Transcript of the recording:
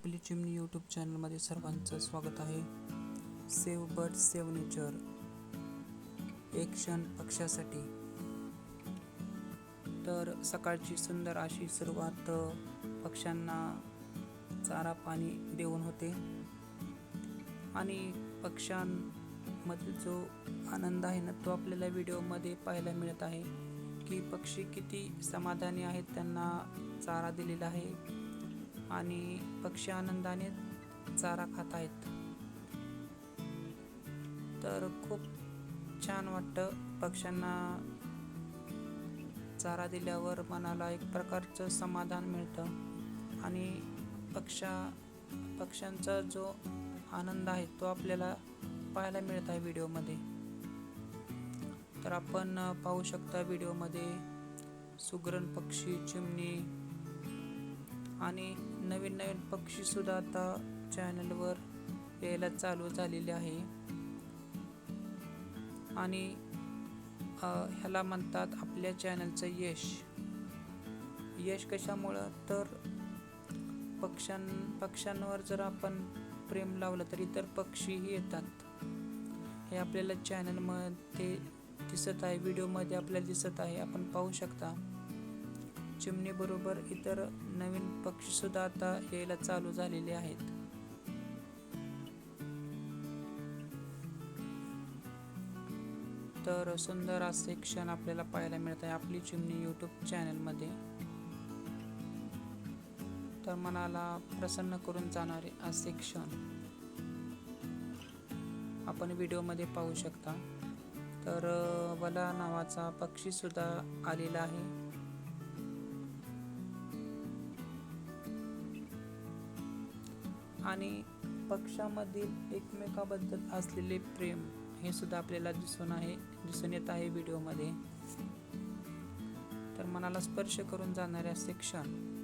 आपली चिमणी यूट्यूब चॅनलमध्ये सर्वांचं स्वागत आहे. Save bird save nature. एक क्षण पक्षासाठी तर सकाळची सुंदर अशी सुरुवात पक्ष्यांना चारा पाणी देऊन होते. आणि पक्ष्यांमधील जो आनंद आहे ना तो आपल्याला व्हिडिओमध्ये पाहायला मिळत आहे की पक्षी किती समाधानी आहेत त्यांना चारा दिलेला आहे. आणि पक्षी आनंदाने चारा खात आहेत. तर खूप छान वाटतं पक्ष्यांना चारा दिल्यावर मनाला एक प्रकारचं समाधान मिळतं. आणि पक्षा पक्ष्यांचा जो आनंद आहे तो आपल्याला पाहायला मिळत आहे व्हिडिओमध्ये. तर आपण पाहू शकता व्हिडिओमध्ये सुगरण पक्षी चिमणी आणि नवीन नवीन पक्षीसुद्धा आता चॅनलवर यायला चालू झालेले आहे. आणि ह्याला म्हणतात आपल्या चॅनलचं यश. यश कशामुळं? तर पक्ष्यां पक्ष्यांवर जर आपण प्रेम लावलं तर इतर पक्षीही येतात. हे आपल्याला चॅनलमध्ये दिसत आहे व्हिडिओमध्ये आपल्याला दिसत आहे. आपण पाहू शकता. चिमणीबरोबर इतर नवीन पक्षीसुद्धा आता यायला चालू झालेले आहेत. तर सुंदर असे क्षण आपल्याला पाहायला मिळत आहे आपली चिमणी यूट्यूब चॅनलमध्ये तर मनाला प्रसन्न करून जाणारे असे क्षण आपण व्हिडिओमध्ये पाहू शकता. तर वला नावाचा पक्षीसुद्धा आलेला आहे. आणि पक्षामधील एकमेकाबद्दल असलेले प्रेम हे सुद्धा आपल्याला दिसून आहे दिसून येत आहे व्हिडिओमध्ये. तर मनाला स्पर्श करून जाणाऱ्या शिक्षण